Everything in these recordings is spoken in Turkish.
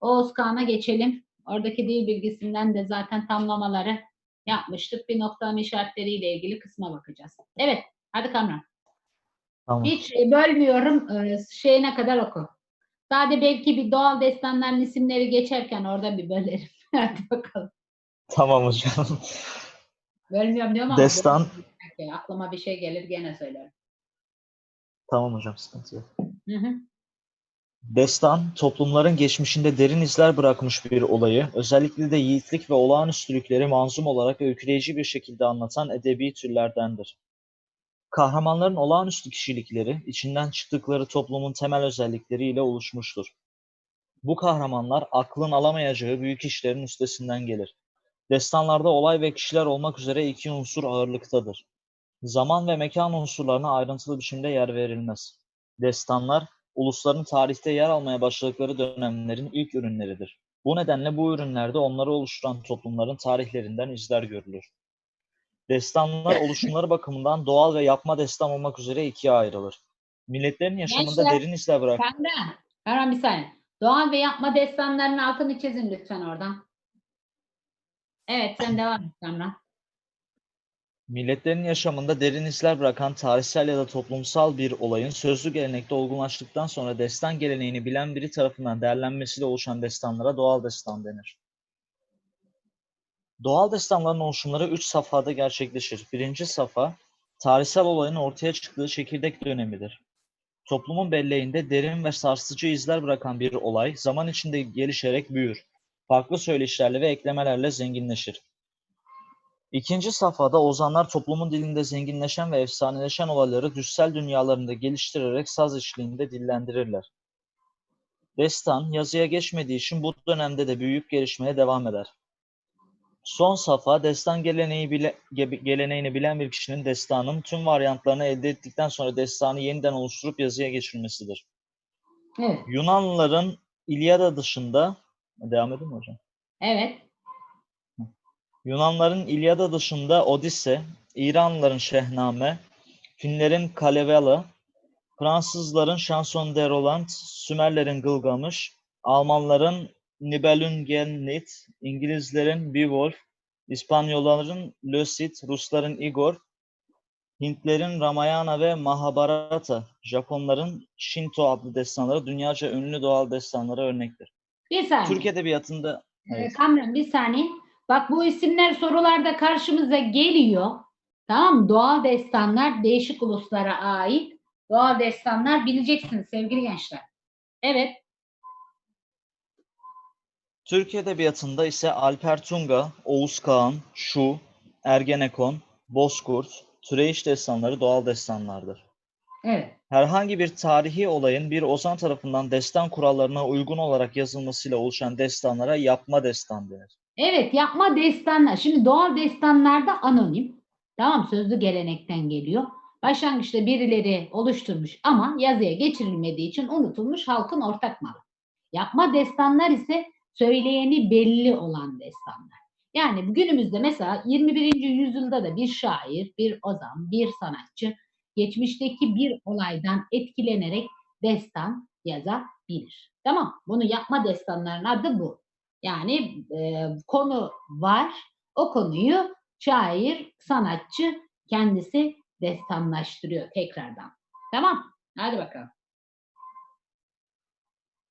Oğuz Kağan'a geçelim. Oradaki dil bilgisinden de zaten tamlamaları yapmıştık. Bir noktalama işaretleriyle ilgili kısma bakacağız. Evet, hadi Kamran. Tamam. Hiç e, bölmüyorum. e, Şeyine kadar oku. Sadece belki bir doğal destanların isimleri geçerken orada bir bölerim. Hadi bakalım. Tamam hocam. Bölmüyorum diyorum ama Destan. aklıma bir şey gelir gene söylerim. tamam hocam sıkıntı yok. Hı hı. Destan, toplumların geçmişinde derin izler bırakmış bir olayı, özellikle de yiğitlik ve olağanüstülükleri manzum olarak öyküleyici bir şekilde anlatan edebi türlerdendir. Kahramanların olağanüstü kişilikleri, içinden çıktıkları toplumun temel özellikleriyle oluşmuştur. Bu kahramanlar aklın alamayacağı büyük işlerin üstesinden gelir. Destanlarda olay ve kişiler olmak üzere iki unsur ağırlıktadır. Zaman ve mekan unsurlarına ayrıntılı biçimde yer verilmez. Destanlar, ulusların tarihte yer almaya başladıkları dönemlerin ilk ürünleridir. Bu nedenle bu ürünlerde onları oluşturan toplumların tarihlerinden izler görülür. Destanlar oluşumları bakımından doğal ve yapma destan olmak üzere ikiye ayrılır. Milletlerin yaşamında Gençler, derin izler bırak. Kamran, Kamran bir saniye. Doğal ve yapma destanlarının altını çizin lütfen oradan. Evet sen devam et Kamran. Milletlerin yaşamında derin izler bırakan tarihsel ya da toplumsal bir olayın sözlü gelenekte olgunlaştıktan sonra destan geleneğini bilen biri tarafından değerlenmesiyle oluşan destanlara doğal destan denir. Doğal destanların oluşumları üç safhada gerçekleşir. Birinci safha, tarihsel olayın ortaya çıktığı çekirdek dönemidir. Toplumun belleğinde derin ve sarsıcı izler bırakan bir olay zaman içinde gelişerek büyür. Farklı söyleşilerle ve eklemelerle zenginleşir. İkinci safhada ozanlar toplumun dilinde zenginleşen ve efsaneleşen olayları düşsel dünyalarında geliştirerek saz eşliğinde dillendirirler. Destan, yazıya geçmediği için bu dönemde de büyüyüp gelişmeye devam eder. Son safha, destan geleneği bile, ge- geleneğini bilen bir kişinin destanın tüm varyantlarını elde ettikten sonra destanı yeniden oluşturup yazıya geçirmesidir. Evet. Yunanlıların İlyada dışında, devam edeyim mi hocam? Evet. Yunanların İlyada dışında Odisse, İranlıların Şehname, Finlerin Kalevala, Fransızların Chanson de Roland, Sümerlerin Gılgamış, Almanların Nibelungenlied, İngilizlerin Beowulf, İspanyolların Cid, Rusların Igor, Hintlerin Ramayana ve Mahabharata, Japonların Shinto adlı destanları dünyaca ünlü doğal destanlara örnektir. Bir saniye. Türk Edebiyatı'nda Ee, Evet. Kamran bir saniye. Bak bu isimler sorularda karşımıza geliyor. Tamam? Doğal destanlar değişik uluslara ait. Doğal destanlar bileceksiniz sevgili gençler. Evet. Türk Edebiyatı'nda ise Alper Tunga, Oğuz Kağan, Şu, Ergenekon, Bozkurt, Türeyiş destanları doğal destanlardır. Evet. Herhangi bir tarihi olayın bir ozan tarafından destan kurallarına uygun olarak yazılmasıyla oluşan destanlara yapma destan denir. Evet yapma destanlar. Şimdi doğal destanlarda anonim. Tamam sözlü gelenekten geliyor. Başlangıçta birileri oluşturmuş ama yazıya geçirilmediği için unutulmuş halkın ortak malı. Yapma destanlar ise söyleyeni belli olan destanlar. Yani günümüzde mesela 21. yüzyılda da bir şair, bir ozan, bir sanatçı geçmişteki bir olaydan etkilenerek destan yazabilir. Tamam. Bunu yapma destanların adı bu. Yani e, konu var. O konuyu şair, sanatçı kendisi destanlaştırıyor tekrardan. Tamam. Hadi bakalım.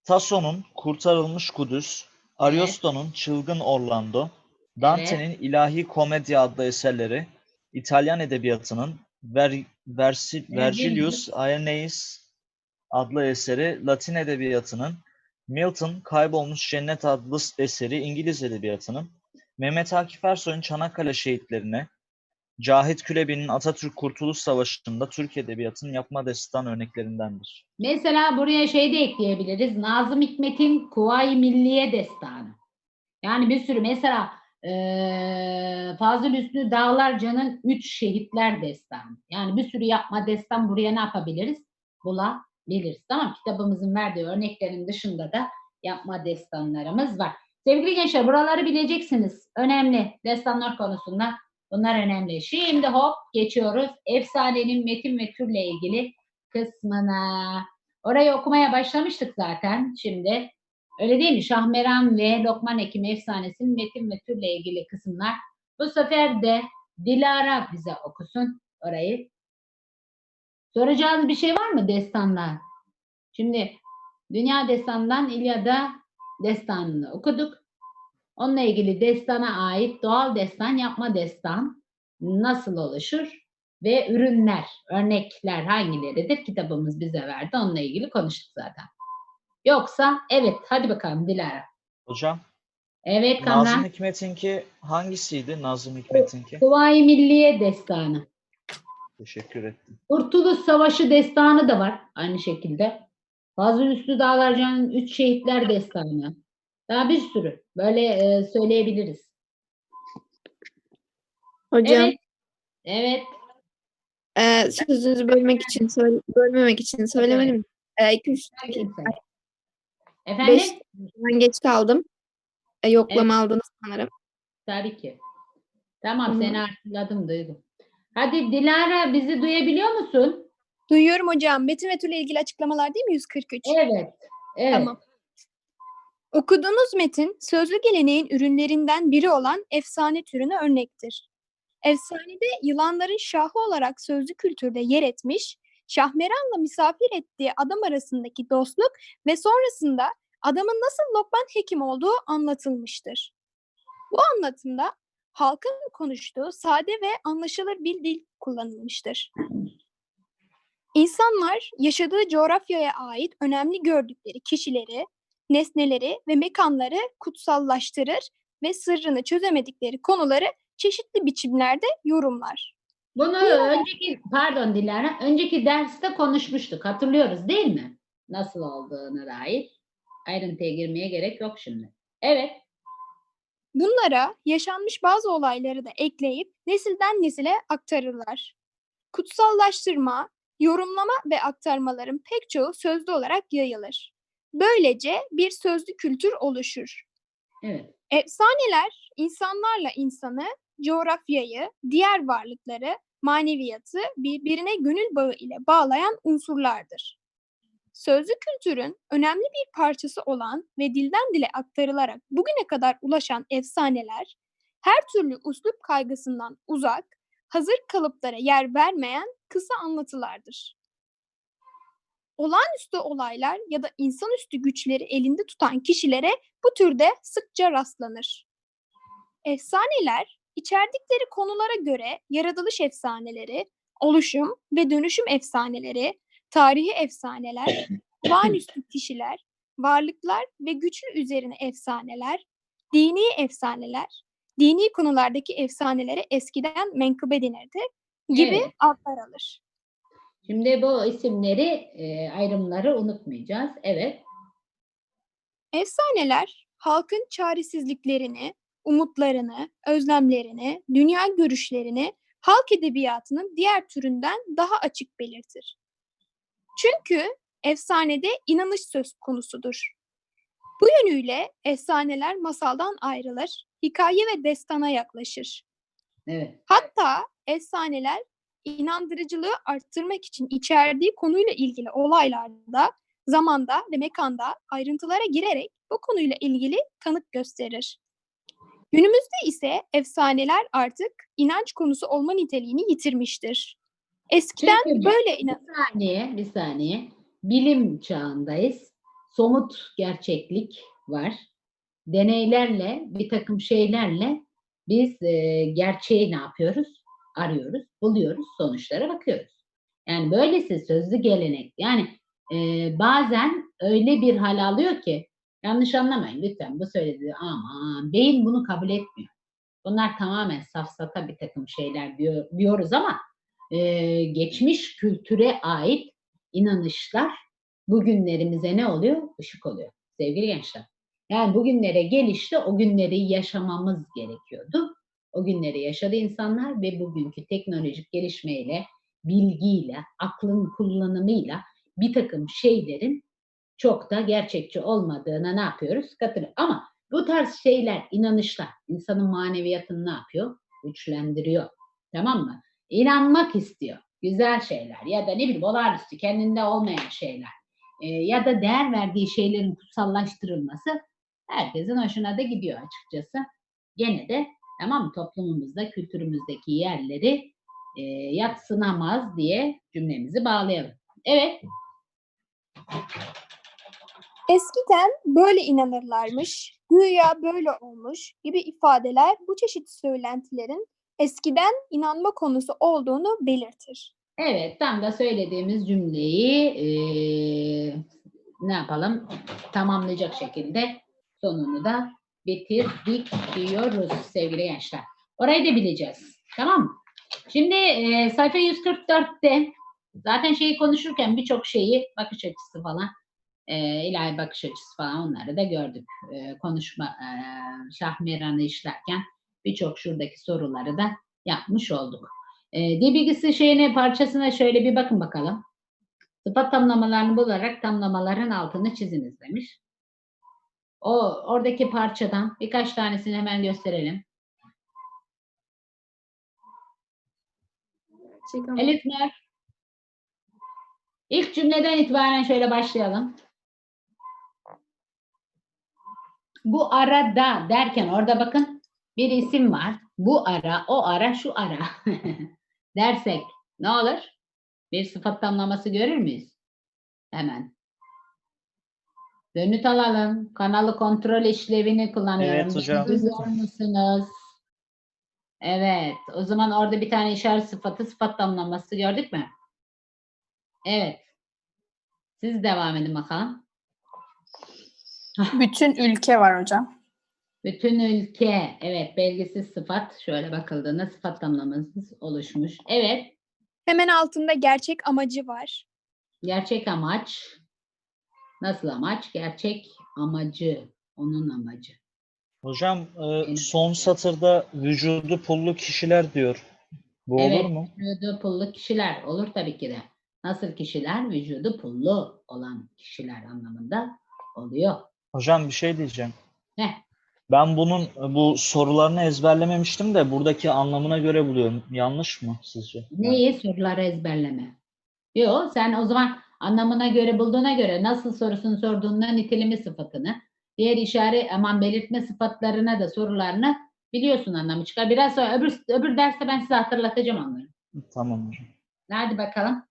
Tasso'nun Kurtarılmış Kudüs, Ariosto'nun Çılgın Orlando, Dante'nin İlahi Komedya adlı eserleri, İtalyan edebiyatının Ver, Versi, Vergilius Aeneis adlı eseri, Latin edebiyatının Milton Kaybolmuş Cennet adlı eseri, İngiliz edebiyatının Mehmet Akif Ersoy'un Çanakkale şehitlerine, Cahit Külebi'nin Atatürk Kurtuluş Savaşı'nda Türk Edebiyatı'nın yapma destan örneklerindendir. Mesela buraya şey de ekleyebiliriz. Nazım Hikmet'in Kuvayi Milliye Destanı. Yani bir sürü mesela eee Fazıl Hüsnü Dağlarca'nın Üç Şehitler Destanı. Yani bir sürü yapma destan buraya ne yapabiliriz? Bulabiliriz. Tamam kitabımızın verdiği örneklerin dışında da yapma destanlarımız var. Sevgili gençler buraları bileceksiniz. Önemli destanlar konusunda bunlar önemli. Şimdi hop geçiyoruz. Efsanenin metin ve türle ilgili kısmına. Orayı okumaya başlamıştık zaten. Şimdi Öyle değil mi? Şahmeran ve Lokman Hekim efsanesinin metin ve türle ilgili kısımlar. Bu sefer de Dilara bize okusun orayı. Soracağınız bir şey var mı destanlar? Şimdi Dünya Destanı'ndan İlyada destanını okuduk. Onunla ilgili destana ait doğal destan yapma destan nasıl oluşur ve ürünler, örnekler hangileridir kitabımız bize verdi. Onunla ilgili konuştuk zaten. Yoksa evet hadi bakalım Dilara. Hocam, Evet Nazım Kamran. Hikmet'inki hangisiydi? Nazım Hikmet'inki. Kuvayi Milliye destanı. Teşekkür ettim. Kurtuluş Savaşı destanı da var aynı şekilde. Fazıl Üstü Dağlarcan'ın Üç Şehitler destanı. Daha bir sürü böyle e, söyleyebiliriz. Hocam, Evet. Evet. e, sözünüzü bölmek için söyle- bölmemek için söylemedim. E, iki üç sen. Efendim? Beş ben geç kaldım. E, yoklama aldınız sanırım. Tabii ki. Tamam Tamam. seni hatırladım Duygu. Hadi Dilara bizi duyabiliyor musun? Duyuyorum hocam. Metin ve türle ilgili açıklamalar değil mi 143? Evet. Evet. Tamam. Okuduğunuz metin sözlü geleneğin ürünlerinden biri olan efsane türüne örnektir. Efsanede yılanların şahı olarak sözlü kültürde yer etmiş, Şahmeran'la misafir ettiği adam arasındaki dostluk ve sonrasında adamın nasıl Lokman Hekim olduğu anlatılmıştır. Bu anlatımda halkın konuştuğu sade ve anlaşılır bir dil kullanılmıştır. İnsanlar yaşadığı coğrafyaya ait önemli gördükleri kişileri, nesneleri ve mekanları kutsallaştırır ve sırrını çözemedikleri konuları çeşitli biçimlerde yorumlar. Bunu önceki pardon Dilara önceki derste konuşmuştuk. Hatırlıyoruz değil mi? Nasıl olduğuna dair. Ayrıntıya girmeye gerek yok şimdi. Evet. Bunlara yaşanmış bazı olayları da ekleyip nesilden nesile aktarırlar. Kutsallaştırma, yorumlama ve aktarmaların pek çoğu sözlü olarak yayılır. Böylece bir sözlü kültür oluşur. Evet. Efsaneler insanlarla insanı, coğrafyayı, diğer varlıkları, maneviyatı birbirine gönül bağı ile bağlayan unsurlardır. Sözlü kültürün önemli bir parçası olan ve dilden dile aktarılarak bugüne kadar ulaşan efsaneler, her türlü uslup kaygısından uzak, hazır kalıplara yer vermeyen kısa anlatılardır. Olağanüstü olaylar ya da insanüstü güçleri elinde tutan kişilere bu türde sıkça rastlanır. Efsaneler, içerdikleri konulara göre yaratılış efsaneleri, oluşum ve dönüşüm efsaneleri, tarihi efsaneler, olağanüstü kişiler, varlıklar ve güçlü üzerine efsaneler, dini efsaneler, dini konulardaki efsanelere eskiden menkıbe denirdi gibi Evet. adlar alır. Şimdi bu isimleri, e, ayrımları unutmayacağız. Evet. Efsaneler halkın çaresizliklerini, umutlarını, özlemlerini, dünya görüşlerini halk edebiyatının diğer türünden daha açık belirtir. Çünkü efsanede inanış söz konusudur. Bu yönüyle efsaneler masaldan ayrılır, hikaye ve destana yaklaşır. Evet. Hatta efsaneler inandırıcılığı arttırmak için içerdiği konuyla ilgili olaylarda, zamanda ve mekanda ayrıntılara girerek bu konuyla ilgili tanık gösterir. Günümüzde ise efsaneler artık inanç konusu olma niteliğini yitirmiştir. Eskiden Çünkü böyle inan Bir saniye, bir saniye. Bilim çağındayız. Somut gerçeklik var. Deneylerle, bir takım şeylerle biz e, gerçeği ne yapıyoruz? Arıyoruz, buluyoruz, sonuçlara bakıyoruz. Yani böylesi sözlü gelenek. Yani e, bazen öyle bir hal alıyor ki, yanlış anlamayın lütfen bu söylediği aman beyin bunu kabul etmiyor. Bunlar tamamen safsata bir takım şeyler diyor, diyoruz ama e, geçmiş kültüre ait inanışlar bugünlerimize ne oluyor? Işık oluyor sevgili gençler. Yani bugünlere gelişte o günleri yaşamamız gerekiyordu. O günleri yaşadı insanlar ve bugünkü teknolojik gelişmeyle, bilgiyle, aklın kullanımıyla bir takım şeylerin çok da gerçekçi olmadığına ne yapıyoruz? Katılıyor. Ama bu tarz şeyler, inanışlar insanın maneviyatını ne yapıyor? Güçlendiriyor. Tamam mı? İnanmak istiyor. Güzel şeyler ya da ne bileyim olağanüstü kendinde olmayan şeyler. e, ya da değer verdiği şeylerin kutsallaştırılması herkesin hoşuna da gidiyor açıkçası. Gene de tamam mı toplumumuzda, kültürümüzdeki yerleri e, yatsınamaz diye cümlemizi bağlayalım. Evet, Eskiden böyle inanırlarmış, güya böyle olmuş gibi ifadeler bu çeşit söylentilerin eskiden inanma konusu olduğunu belirtir. evet tam da söylediğimiz cümleyi e, ne yapalım tamamlayacak şekilde sonunu da bitirdik diyoruz sevgili gençler. Orayı da bileceğiz. Tamam? Şimdi e, sayfa 144'te zaten şeyi konuşurken birçok şeyi bakış açısı falan e, ilahi bakış açısı falan onları da gördük. E, konuşma e, Şahmeran'ı işlerken birçok şuradaki soruları da yapmış olduk. E, dil bilgisi şeyine parçasına şöyle bir bakın bakalım. Sıfat tamlamalarını bularak tamlamaların altını çiziniz demiş. O oradaki parçadan birkaç tanesini hemen gösterelim. Elif Nur. İlk cümleden itibaren şöyle başlayalım. Bu arada derken orada bakın bir isim var. Bu ara, o ara, şu ara dersek ne olur? Bir sıfat tamlaması görür müyüz? Hemen. Dönüt alalım. Kanalı kontrol işlevini kullanıyorum. Evet hocam. Duyuyor musunuz? Evet. O zaman orada bir tane işaret sıfatı sıfat tamlaması gördük mü? Evet. Siz devam edin bakalım. Bütün ülke var hocam. Bütün ülke. Evet. Belgisiz sıfat. Şöyle bakıldığında sıfat tamlaması oluşmuş. Evet. Hemen altında gerçek amacı var. Gerçek amaç. Nasıl amaç? Gerçek amacı. Onun amacı. Hocam e, son satırda vücudu pullu kişiler diyor. Bu Evet. olur mu? Vücudu pullu kişiler. Olur tabii ki de. Nasıl kişiler? Vücudu pullu olan kişiler anlamında oluyor. Hocam bir şey diyeceğim. Heh. Ben bunun bu sorularını ezberlememiştim de buradaki anlamına göre buluyorum. Yanlış mı sizce? Neyi? Soruları ezberleme. Yok sen o zaman anlamına göre bulduğuna göre nasıl sorusunu sorduğunda nitelimi sıfatını, diğer işaret aman belirtme sıfatlarına da sorularını biliyorsun anlamı çıkar. Biraz sonra öbür, öbür derste ben size hatırlatacağım onları. Tamam hocam. Hadi bakalım.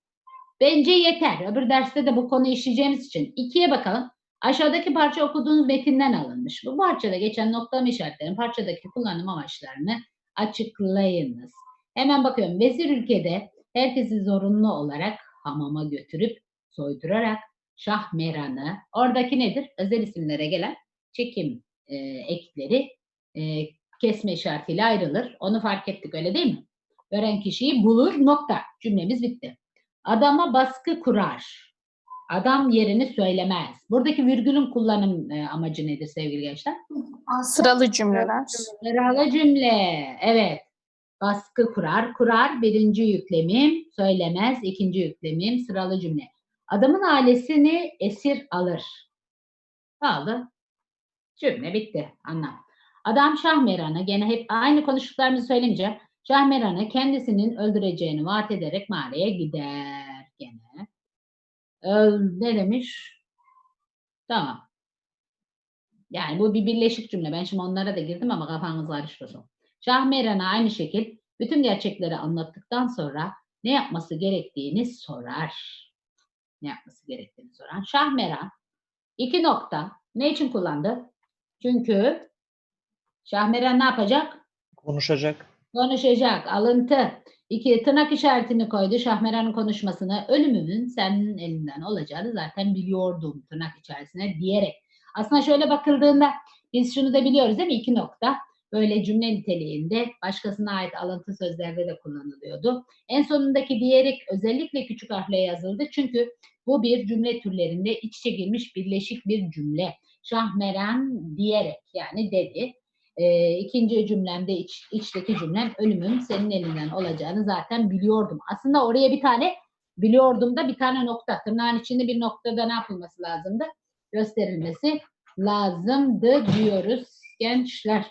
Bence yeter. Öbür derste de bu konuyu işleyeceğimiz için. ikiye bakalım. Aşağıdaki parça okuduğunuz metinden alınmış. Bu parçada geçen noktalama işaretlerin parçadaki kullanım amaçlarını açıklayınız. Hemen bakıyorum. Vezir ülkede herkesi zorunlu olarak hamama götürüp soydurarak Şahmeran'ı, oradaki nedir? Özel isimlere gelen çekim e, ekleri e, kesme işaretiyle ayrılır. Onu fark ettik öyle değil mi? Gören kişiyi bulur nokta. Cümlemiz bitti. Adama baskı kurar. Adam yerini söylemez. Buradaki virgülün kullanım e, amacı nedir sevgili gençler? Sıralı cümleler. Sıralı cümle. Evet. Baskı kurar. Kurar birinci yüklemim. Söylemez ikinci yüklemim. Sıralı cümle. Adamın ailesini esir alır. Aldı. Cümle bitti. Anlam. Adam Şahmeran'ı gene hep aynı konuştuklarımızı söylemeyeceğim. Şahmeran'ı kendisinin öldüreceğini vaat ederek mağaraya gider ne demiş? Tamam. Yani bu bir birleşik cümle. Ben şimdi onlara da girdim ama kafanız karışmasın. Şahmeran'a aynı şekil bütün gerçekleri anlattıktan sonra ne yapması gerektiğini sorar. Ne yapması gerektiğini sorar. Şahmeran iki nokta ne için kullandı? Çünkü Şahmeran ne yapacak? Konuşacak. Konuşacak. Alıntı. İki tırnak işaretini koydu Şahmeran'ın konuşmasını. Ölümümün senin elinden olacağını zaten biliyordum tırnak içerisine diyerek. Aslında şöyle bakıldığında biz şunu da biliyoruz değil mi? İki nokta. Böyle cümle niteliğinde başkasına ait alıntı sözlerde de kullanılıyordu. En sonundaki diyerek özellikle küçük harfle yazıldı. Çünkü bu bir cümle türlerinde iç içe girmiş birleşik bir cümle. Şahmeran diyerek yani dedi. Ee, ikinci cümlemde iç, içteki cümlem ölümüm senin elinden olacağını zaten biliyordum. Aslında oraya bir tane biliyordum da bir tane nokta. Tırnağın içinde bir noktada ne yapılması lazımdı? Gösterilmesi lazımdı diyoruz gençler.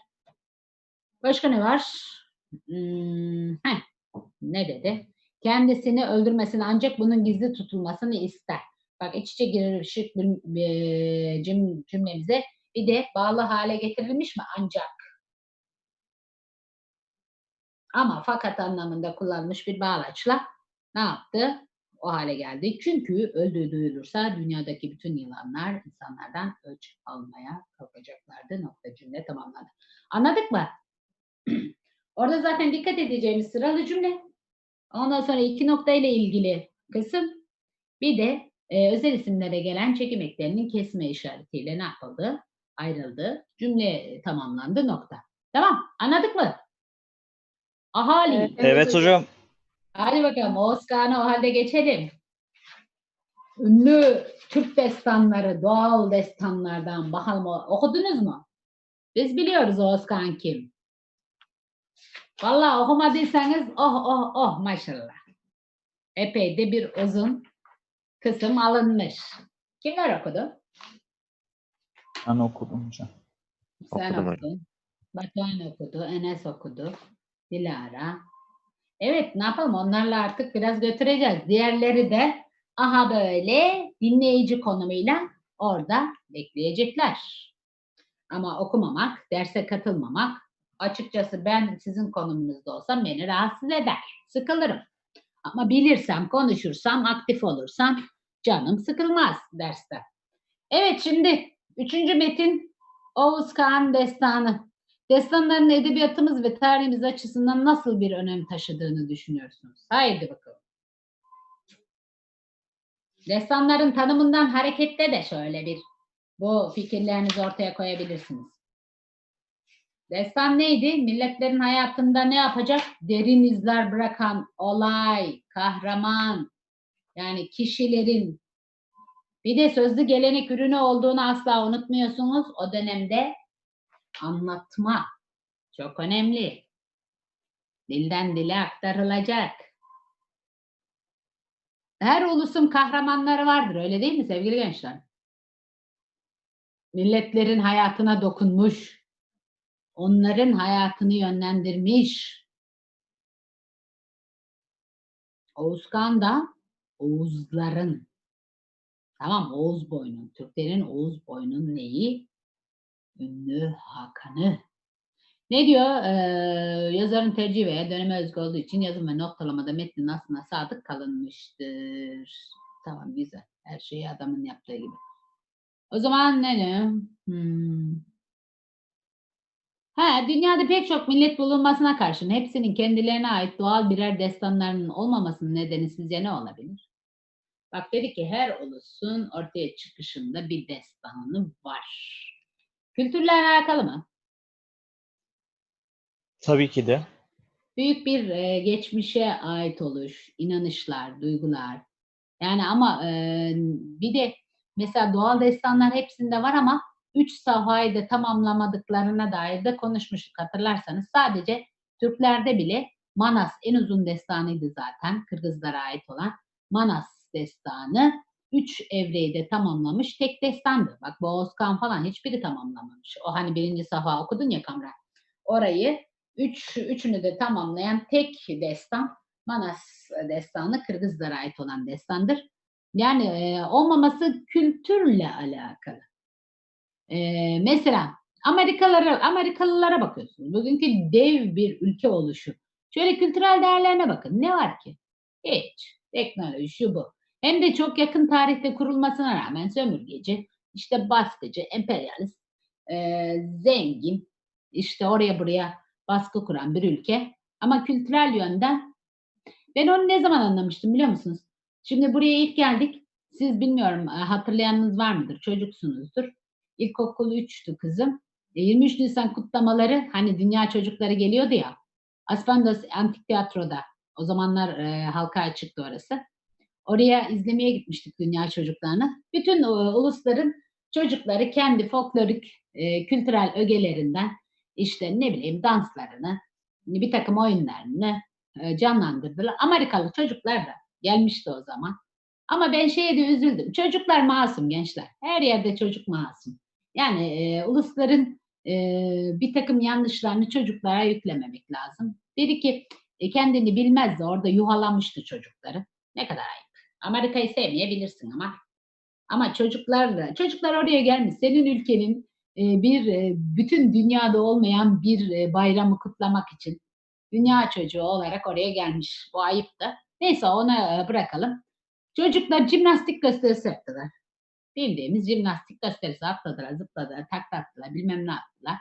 Başka ne var? Hmm, heh, ne dedi? Kendisini öldürmesini ancak bunun gizli tutulmasını ister. Bak iç içe girişik cümlemize bir de bağlı hale getirilmiş mi? Ancak. Ama fakat anlamında kullanılmış bir bağlaçla ne yaptı? O hale geldi. Çünkü öldüğü duyulursa dünyadaki bütün yılanlar insanlardan öç almaya kalkacaklardı. Nokta cümle tamamladı. Anladık mı? Orada zaten dikkat edeceğimiz sıralı cümle. Ondan sonra iki nokta ile ilgili kısım. Bir de e, özel isimlere gelen çekim eklerinin kesme işaretiyle ne yapıldı? Ayrıldı. Cümle tamamlandı. Nokta. Tamam. Anladık mı? Ahali. Evet. Evet hocam. Hadi bakalım Oğuz Kağan'a o halde geçelim. Ünlü Türk destanları, doğal destanlardan bakalım okudunuz mu? Biz biliyoruz Oğuz Kağan kim. Vallahi okumadıysanız oh oh oh maşallah. Epey de bir uzun kısım alınmış. Kimler okudu? Ben okudum hocam. Sen Okudum okudun. Batuhan okudu, Enes okudu, Dilara. Evet ne yapalım onlarla artık biraz götüreceğiz. Diğerleri de aha böyle dinleyici konumuyla orada bekleyecekler. Ama okumamak, derse katılmamak açıkçası ben sizin konumunuzda olsam beni rahatsız eder. Sıkılırım. Ama bilirsem, konuşursam, aktif olursam canım sıkılmaz derste. Evet şimdi üçüncü metin Oğuz Kağan Destanı. Destanların edebiyatımız ve tarihimiz açısından nasıl bir önem taşıdığını düşünüyorsunuz? Haydi bakalım. Destanların tanımından hareketle de şöyle bir bu fikirlerinizi ortaya koyabilirsiniz. Destan neydi? Milletlerin hayatında ne yapacak? Derin izler bırakan olay, kahraman, yani kişilerin bir de sözlü gelenek ürünü olduğunu asla unutmuyorsunuz. O dönemde anlatma çok önemli. Dilden dile aktarılacak. Her ulusun kahramanları vardır öyle değil mi sevgili gençler? Milletlerin hayatına dokunmuş, onların hayatını yönlendirmiş. Oğuzkan da Oğuzların Tamam Oğuz boynu. Türklerin Oğuz boynun neyi? Ünlü Hakan'ı. Ne diyor? Ee, yazarın tercihi veya döneme özgü olduğu için yazım ve noktalamada metnin aslında sadık kalınmıştır. Tamam güzel. Her şeyi adamın yaptığı gibi. O zaman ne diyor? Hmm. Ha, dünyada pek çok millet bulunmasına karşın hepsinin kendilerine ait doğal birer destanlarının olmamasının nedeni sizce ne olabilir? Bak dedi ki her ulusun ortaya çıkışında bir destanı var. Kültürle alakalı mı? Tabii ki de. Büyük bir e, geçmişe ait oluş, inanışlar, duygular. Yani ama e, bir de mesela doğal destanlar hepsinde var ama üç safhayı da tamamlamadıklarına dair de konuşmuştuk hatırlarsanız. Sadece Türklerde bile Manas en uzun destanıydı zaten Kırgızlara ait olan. Manas destanı üç evreyi de tamamlamış tek destandı. Bak Boğazkan falan hiçbiri tamamlamamış. O hani birinci safa okudun ya Kamran. Orayı üç, üçünü de tamamlayan tek destan Manas destanı Kırgızlara ait olan destandır. Yani e, olmaması kültürle alakalı. E, mesela Amerikalılara, Amerikalılara bakıyorsunuz. Bugünkü dev bir ülke oluşu. Şöyle kültürel değerlerine bakın. Ne var ki? Hiç. Teknoloji şu bu. Hem de çok yakın tarihte kurulmasına rağmen sömürgeci, işte baskıcı, emperyalist, e, zengin, işte oraya buraya baskı kuran bir ülke. Ama kültürel yönden ben onu ne zaman anlamıştım biliyor musunuz? Şimdi buraya ilk geldik. Siz bilmiyorum e, hatırlayanınız var mıdır? Çocuksunuzdur. İlkokul 3'tü kızım. E, 23 Nisan kutlamaları hani dünya çocukları geliyordu ya. Aspendos Antik Tiyatro'da. O zamanlar e, halka açıktı orası. Oraya izlemeye gitmiştik dünya çocuklarını. Bütün e, ulusların çocukları kendi folklorik e, kültürel ögelerinden işte ne bileyim danslarını, bir takım oyunlarını e, canlandırdılar. Amerikalı çocuklar da gelmişti o zaman. Ama ben şeye de üzüldüm. Çocuklar masum gençler. Her yerde çocuk masum. Yani e, ulusların e, bir takım yanlışlarını çocuklara yüklememek lazım. Dedi ki e, kendini bilmezdi orada yuhalamıştı çocukları. Ne kadar ayıp. Amerika'yı sevmeyebilirsin ama Ama çocuklarla, çocuklar oraya gelmiş. Senin ülkenin e, bir e, bütün dünyada olmayan bir e, bayramı kutlamak için dünya çocuğu olarak oraya gelmiş. Bu ayıp da. Neyse ona bırakalım. Çocuklar jimnastik gösterisi yaptılar. Bildiğimiz jimnastik gösterisi atladılar, zıpladılar, takla attılar, bilmem ne yaptılar.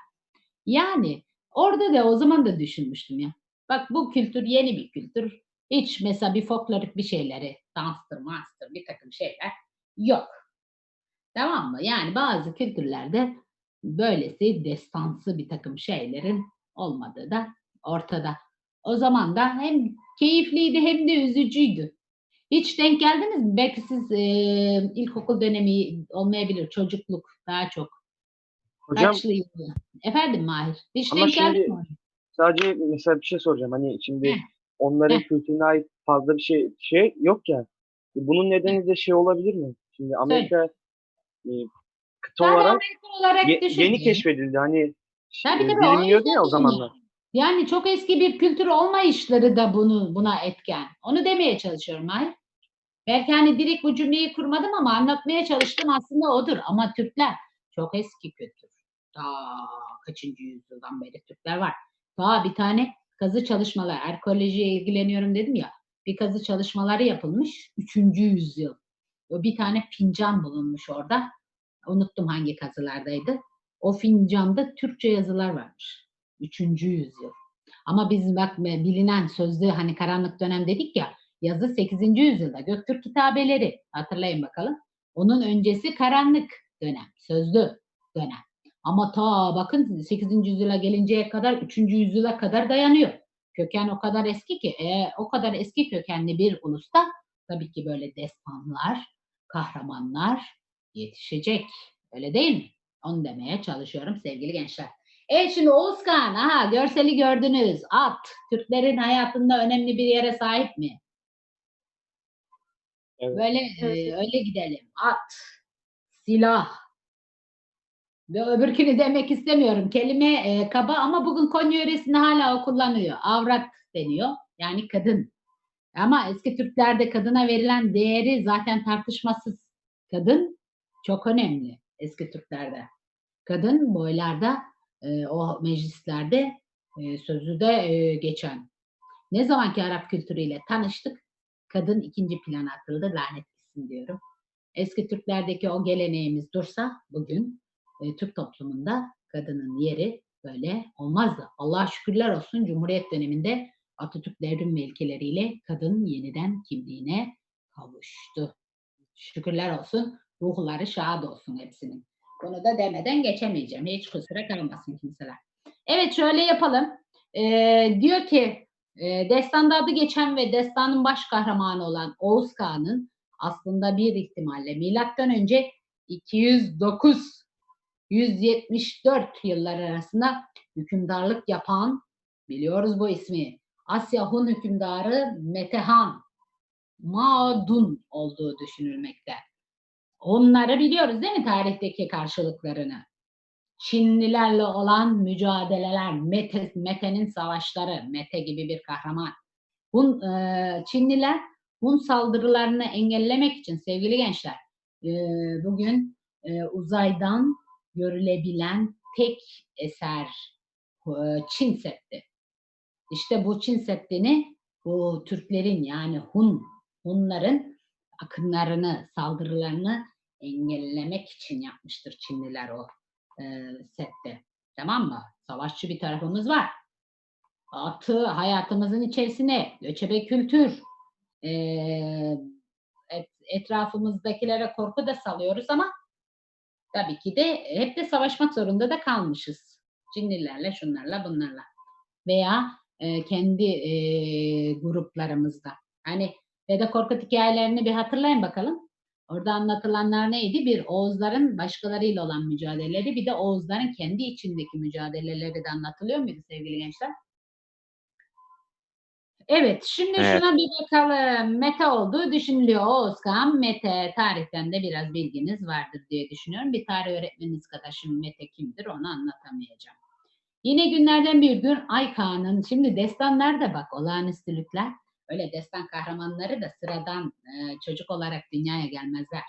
Yani orada da o zaman da düşünmüştüm ya. Bak bu kültür yeni bir kültür. Hiç mesela bir folklorik bir şeyleri, danstır, master, bir takım şeyler yok. Tamam mı? Yani bazı kültürlerde böylesi destansı bir takım şeylerin olmadığı da ortada. O zaman da hem keyifliydi hem de üzücüydü. Hiç denk geldiniz mi? Belki siz e, ilkokul dönemi olmayabilir, çocukluk daha çok. Hocam Kaçlı? Efendim Mahir? Hiç denk geldin mi? sadece mesela bir şey soracağım. Hani şimdi Heh. Onların Heh. kültürüne ait fazla bir şey şey yok ya. Bunun nedeni de şey olabilir mi? Şimdi Amerika e, kıta Sadece olarak Amerika olarak ye- yeni keşfedildi. Hani Tabii e, tabii, bilinmiyordu ya o zamanlar. Yani çok eski bir kültür olmayışları da bunu buna etken. Onu demeye çalışıyorum Mahir. Belki hani direkt bu cümleyi kurmadım ama anlatmaya çalıştım aslında odur. Ama Türkler çok eski kültür. Daha kaçıncı yüzyıldan beri Türkler var. Daha bir tane kazı çalışmaları, arkeolojiye ilgileniyorum dedim ya. Bir kazı çalışmaları yapılmış. Üçüncü yüzyıl. O bir tane fincan bulunmuş orada. Unuttum hangi kazılardaydı. O fincanda Türkçe yazılar varmış. Üçüncü yüzyıl. Ama biz bak bilinen sözlü hani karanlık dönem dedik ya yazı 8. yüzyılda Göktürk kitabeleri hatırlayın bakalım. Onun öncesi karanlık dönem, sözlü dönem. Ama ta bakın 8. yüzyıla gelinceye kadar 3. yüzyıla kadar dayanıyor. Köken o kadar eski ki e, o kadar eski kökenli bir ulusta tabii ki böyle destanlar, kahramanlar yetişecek. Öyle değil mi? Onu demeye çalışıyorum sevgili gençler. Evet şimdi Oğuzkan, aha görseli gördünüz. At, Türklerin hayatında önemli bir yere sahip mi? Evet. Böyle e, öyle gidelim. At, silah. Öbürkünü demek istemiyorum. Kelime e, kaba ama bugün Konya yöresinde hala o kullanıyor. Avrat deniyor. Yani kadın. Ama eski Türklerde kadına verilen değeri zaten tartışmasız. Kadın çok önemli eski Türklerde. Kadın boylarda e, o meclislerde e, sözü de e, geçen. Ne zamanki Arap kültürüyle tanıştık, kadın ikinci plana atıldı, lanet diyorum. Eski Türklerdeki o geleneğimiz dursa bugün e, Türk toplumunda kadının yeri böyle olmazdı. Allah'a şükürler olsun Cumhuriyet döneminde Atatürk devrim ve ilkeleriyle kadın yeniden kimliğine kavuştu. Şükürler olsun, ruhları şad olsun hepsinin. Bunu da demeden geçemeyeceğim. Hiç kusura kalmasın kimseler. Evet şöyle yapalım. Ee, diyor ki e, destanda adı geçen ve destanın baş kahramanı olan Oğuz Kağan'ın aslında bir ihtimalle milattan önce 209 174 yıllar arasında hükümdarlık yapan biliyoruz bu ismi Asya Hun hükümdarı Metehan Madun olduğu düşünülmekte. Onları biliyoruz değil mi tarihteki karşılıklarını? Çinlilerle olan mücadeleler, Mete, Mete'nin savaşları, Mete gibi bir kahraman. Hun, e, Çinliler Hun saldırılarını engellemek için sevgili gençler, e, bugün e, uzaydan görülebilen tek eser e, Çin Seddi. İşte bu Çin Seddi'ni bu Türklerin yani Hun, Hunların akınlarını, saldırılarını engellemek için yapmıştır Çinliler o e, sette. Tamam mı? Savaşçı bir tarafımız var. Atı hayatımızın içerisine, göçebe kültür, e, et, etrafımızdakilere korku da salıyoruz ama tabii ki de hep de savaşmak zorunda da kalmışız. Çinlilerle, şunlarla, bunlarla. Veya e, kendi e, gruplarımızda. Hani Dede Korkut hikayelerini bir hatırlayın bakalım. Orada anlatılanlar neydi? Bir Oğuzların başkalarıyla olan mücadeleleri, bir de Oğuzların kendi içindeki mücadeleleri de anlatılıyor muydu sevgili gençler? Evet, şimdi Evet. şuna bir bakalım. Mete olduğu düşünülüyor. Oğuzkan, Mete tarihten de biraz bilginiz vardır diye düşünüyorum. Bir tarih öğretmeniniz kadar şimdi Mete kimdir onu anlatamayacağım. Yine günlerden bir gün Ay Kağan'ın, şimdi destanlar da bak olağanüstülükler. Öyle destan kahramanları da sıradan e, çocuk olarak dünyaya gelmezler.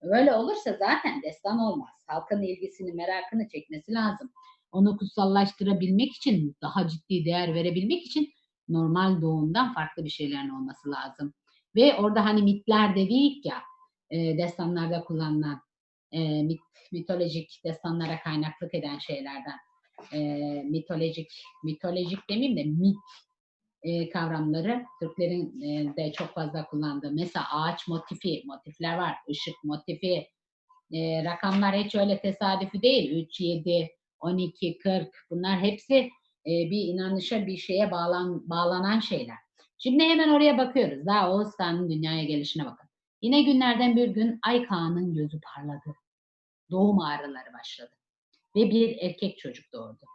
Öyle olursa zaten destan olmaz. Halkın ilgisini, merakını çekmesi lazım. Onu kutsallaştırabilmek için, daha ciddi değer verebilmek için normal doğumdan farklı bir şeylerin olması lazım. Ve orada hani mitler dedik ya, e, destanlarda kullanılan e, mit, mitolojik destanlara kaynaklık eden şeylerden. E, mitolojik, mitolojik demeyeyim de mit e, kavramları Türklerin e, de çok fazla kullandığı. Mesela ağaç motifi, motifler var. Işık motifi. E, rakamlar hiç öyle tesadüfi değil. 3, 7, 12, 40 bunlar hepsi bir inanışa, bir şeye bağlan, bağlanan şeyler. Şimdi hemen oraya bakıyoruz. Daha Oğuz dünyaya gelişine bakın. Yine günlerden bir gün Ay Kağan'ın gözü parladı. Doğum ağrıları başladı. Ve bir erkek çocuk doğurdu.